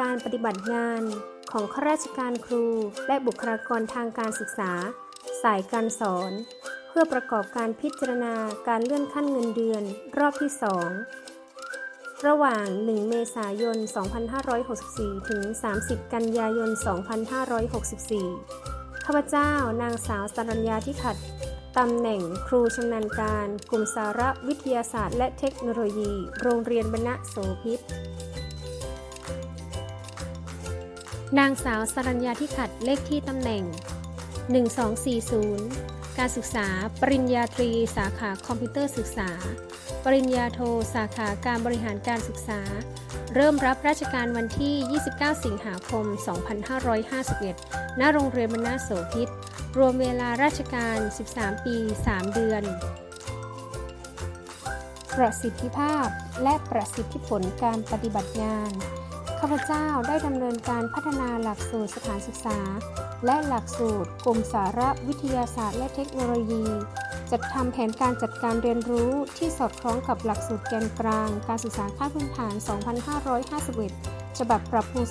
การปฏิบัติงานของข้าราชการครู และบุคลากรทางการศึกษา สายการสอน เพื่อประกอบการพิจารณาการเลื่อนขั้นเงินเดือนรอบที่ 2 ระหว่าง 1 เมษายน 2564 ถึง 30 กันยายน 2564 ข้าพเจ้านางสาวสรัญญาที่ขัดตำแหน่งครูชำนาญการ กลุ่มสาระวิทยาศาสตร์ และเทคโนโลยี โรงเรียนบรรณโสพิษ นางสาวสรัญญาที่ขัดเลขที่ตำแหน่ง 1240 การศึกษา ปริญญาตรี สาขาคอมพิวเตอร์ศึกษา ปริญญาโท สาขาการบริหารการศึกษา เริ่มรับราชการวันที่ 29 สิงหาคม 2551 ณ โรงเรียนบรรณโสพิษรวมเวลาราชการ 13 ปี 3 เดือน ประสิทธิภาพและประสิทธิผลการปฏิบัติงาน ข้าพเจ้าได้ดำเนินการพัฒนาหลักสูตรสถานศึกษา และหลักสูตรกลุ่มสาระวิทยาศาสตร์และเทคโนโลยี จัดทำแผนการจัดการเรียนรู้ที่สอดคล้องกับหลักสูตรแกนกลาง การศึกษาขั้นพื้นฐาน 2551 ฉบับปรับปรุง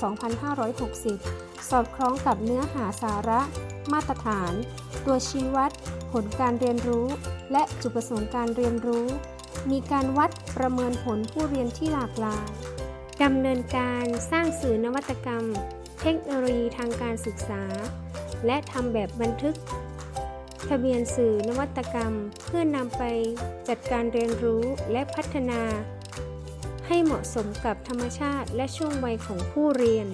2560 สอดคล้องกับเนื้อหาสาระ มาตรฐาน ตัวชี้วัด ผลการเรียนรู้ และจุดประสงค์การเรียนรู้ มีการวัดประเมินผลผู้เรียนที่หลากหลาย ดำเนินการสร้างสื่อนวัตกรรม เทคโนโลยีทางการศึกษา และทำแบบบันทึก ทะเบียนสื่อนวัตกรรมเพื่อนำไปจัดการเรียนรู้และพัฒนา ให้เหมาะสมกับธรรมชาติและช่วงวัยของผู้เรียน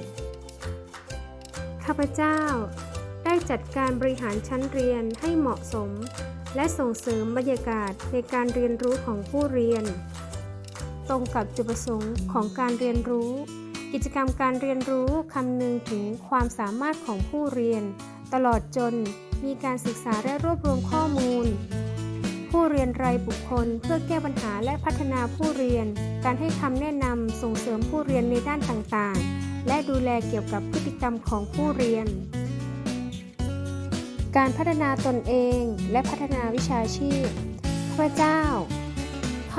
ข้าพเจ้า ได้จัดการบริหารชั้นเรียนให้เหมาะสม และส่งเสริมบรรยากาศในการเรียนรู้ของผู้เรียน ตรงกับจุดประสงค์ของการเรียนรู้ กิจกรรมการเรียนรู้คำนึงถึงความสามารถของผู้เรียน ตลอดจนมีการศึกษาและรวบรวมข้อมูล ผู้เรียนรายบุคคลเพื่อแก้ปัญหาและพัฒนาผู้เรียน การให้คำแนะนำส่งเสริมผู้เรียนในด้านต่างๆ และดูแลเกี่ยวกับพฤติกรรมของผู้เรียน การพัฒนาตนเองและพัฒนาวิชาชีพข้าพเจ้า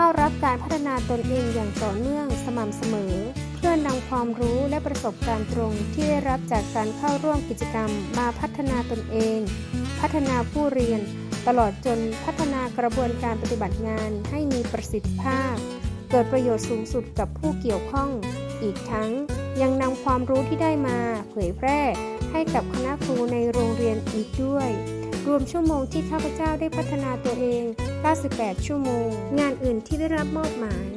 เข้ารับการพัฒนาตนเองอย่างต่อเนื่องสม่ำเสมอ เพื่อนำความรู้และประสบการณ์ตรงที่ได้รับจากการเข้าร่วมกิจกรรมมาพัฒนาตนเอง พัฒนาผู้เรียน ตลอดจนพัฒนากระบวนการปฏิบัติงานให้มีประสิทธิภาพ เกิดประโยชน์สูงสุดกับผู้เกี่ยวข้อง อีกทั้งยังนำความรู้ที่ได้มาเผยแพร่ ให้กับคณะครูในโรงเรียนอีกด้วย รวมชั่วโมงที่ข้าพเจ้าได้พัฒนาตัวเอง 98 ชั่วโมง งานอื่นที่ได้รับมอบหมาย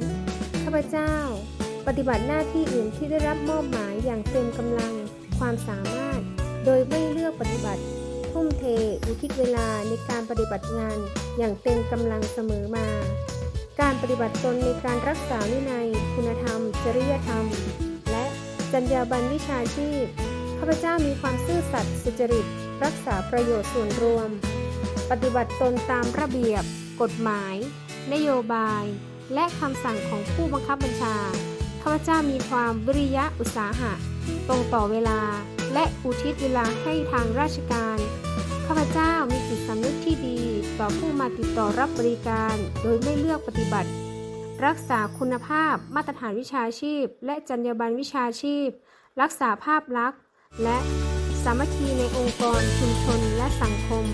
ข้าพเจ้า ปฏิบัติหน้าที่อื่นที่ได้รับมอบหมายอย่างเต็มกำลัง ความสามารถ โดยไม่เลือกปฏิบัติ ทุ่มเทอุทิศเวลาในการปฏิบัติงานอย่างเต็มกำลังเสมอมา การปฏิบัติตนในการรักษาวินัย คุณธรรม จริยธรรม และจรรยาบรรณวิชาชีพ ข้าพเจ้ามีความซื่อสัตย์สุจริต รักษาประโยชน์ส่วนรวม ปฏิบัติตนตามระเบียบ กฎหมาย นโยบาย และคำสั่งของผู้บังคับบัญชา ข้าพเจ้ามีความวิริยะอุตสาหะ ตรงต่อเวลา และอุทิศเวลาให้ทางราชการ ข้าพเจ้ามีจิตสำนึกที่ดี ต่อผู้มาติดต่อรับบริการ โดยไม่เลือกปฏิบัติ รักษาคุณภาพ มาตรฐานวิชาชีพ และจรรยาบรรณวิชาชีพ รักษาภาพลักษณ์ และสามัคคีในองค์กรชุมชนและสังคม